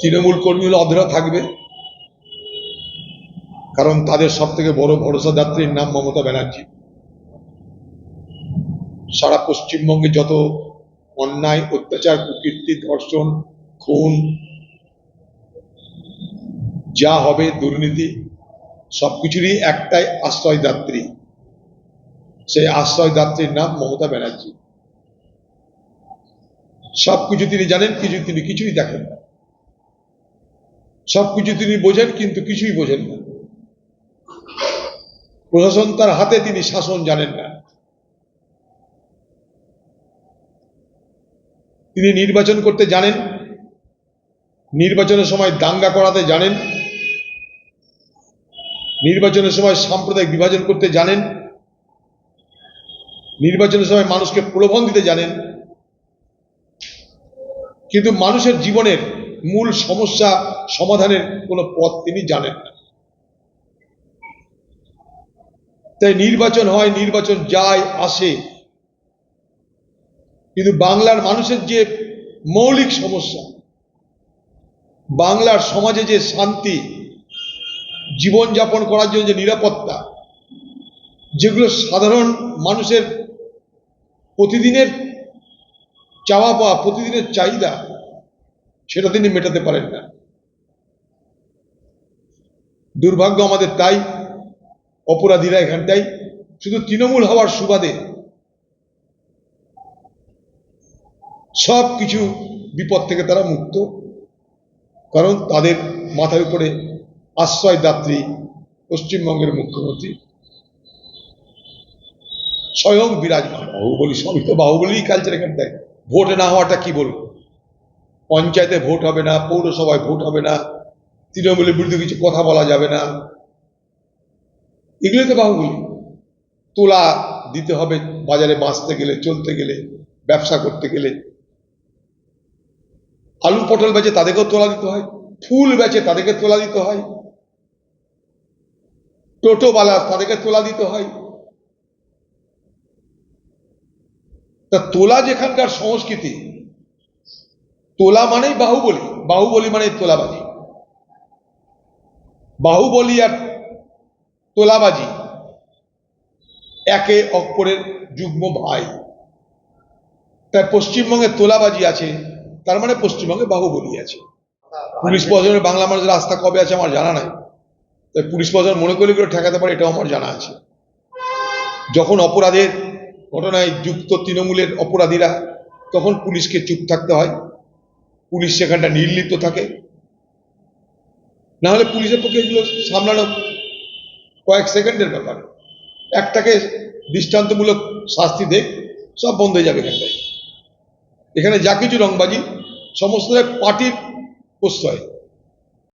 তৃণমূল কর্মী হলে অধরা থাকবে। কারণ তাদের সব থেকে বড় ভরসা যাত্রীর নাম মমতা ব্যানার্জি। সারা পশ্চিমবঙ্গে যত অন্যায়, অত্যাচার, কুকীর্তি, ধর্ষণ, খুন, যা হবে, দুর্নীতি, সবকিছুরই একটাই আশ্রয় আশ্রয়দাত্রী সেই আশ্রয় আশ্রয়দাত্রীর নাম মমতা ব্যানার্জি। সবকিছু তিনি জানেন কিছু তিনি কিছুই দেখেন না। সবকিছু তিনি বোঝেন, কিন্তু কিছুই বোঝেন না। প্রশাসন তার হাতে তিনি শাসন জানেন না। তিনি নির্বাচন করতে জানেন, নির্বাচনের সময় দাঙ্গা করাতে জানেন, নির্বাচনের সময় সাম্প্রদায়িক বিভাজন করতে জানেন, নির্বাচনের সময় মানুষকে প্রলোভন দিতে জানেন। কিন্তু মানুষের জীবনের মূল সমস্যা সমাধানের কোনো পথ তিনি জানেন না। তাই নির্বাচন হয়, নির্বাচন যায়, আসে। কিন্তু বাংলার মানুষের যে মৌলিক সমস্যা, বাংলার সমাজে যে শান্তি, জীবনযাপন করার জন্য যে নিরাপত্তা, যেগুলো সাধারণ মানুষের প্রতিদিনের চাওয়া পাওয়া প্রতিদিনের চাহিদা সেটা তিনি মেটাতে পারেন না। দুর্ভাগ্য আমাদের তাই, অপরাধীরা এখানটাই। শুধু তৃণমূল হওয়ার সুবাদে সব কিছু বিপদ থেকে তারা মুক্ত, কারণ তাদের মাথার উপরে আশ্রয়দাত্রী পশ্চিমবঙ্গের মুখ্যমন্ত্রী। স্বয়ং বিরাজমান। বাহুবলী, সবই তো বাহুবলীই কালচার এখানটায়। ভোট না হওয়াটা কি বলব? পঞ্চায়েতে ভোট হবে না, পৌরসভায় ভোট হবে না, তৃণমূলের বিরুদ্ধে কিছু কথা বলা যাবে না। এগুলোই তো বাহুবলী। তোলা দিতে হবে, বাজারে বাঁচতে গেলে, চলতে গেলে, ব্যবসা করতে গেলে। আলু পটল বেচে তাদেরকেও তোলা দিতে হয়, ফুল বেচে তাদেরকে তোলা দিতে হয়, টোটোওয়ালা তাদেরকে তোলা দিতে হয়। তা তোলা যেখানকার সংস্কৃতি তোলা মানেই বাহুবলী। বাহুবলী মানেই তোলাবাজি। বাহুবলী আর তোলাবাজি একে অপরের যুগ্ম ভাই। তাই পশ্চিমবঙ্গে তোলাবাজি আছে, তার মানে পশ্চিমবঙ্গে বাহুবলী আছে। পুলিশ প্রশাসনের বাংলা মানুষের আস্থা কবে আছে আমার জানা নাই। তাই পুলিশ প্রশাসন মনে করলে করে ঠেকাতে পারে, এটাও আমার জানা আছে। যখন অপরাধের ঘটনায় যুক্ত তৃণমূলের অপরাধীরা, তখন পুলিশকে চুপ থাকতে হয়। পুলিশ সেখানটা নির্লিপ্ত থাকে। না হলে পুলিশের পক্ষে এগুলো সামলানো কয়েক সেকেন্ডের ব্যাপার। একটাকে দৃষ্টান্তমূলক শাস্তি দেখ, সব বন্ধ হয়ে যাবে এখানটায়। এখানে যা কিছু রংবাজি সমস্ত পার্টির প্রশ্রয়।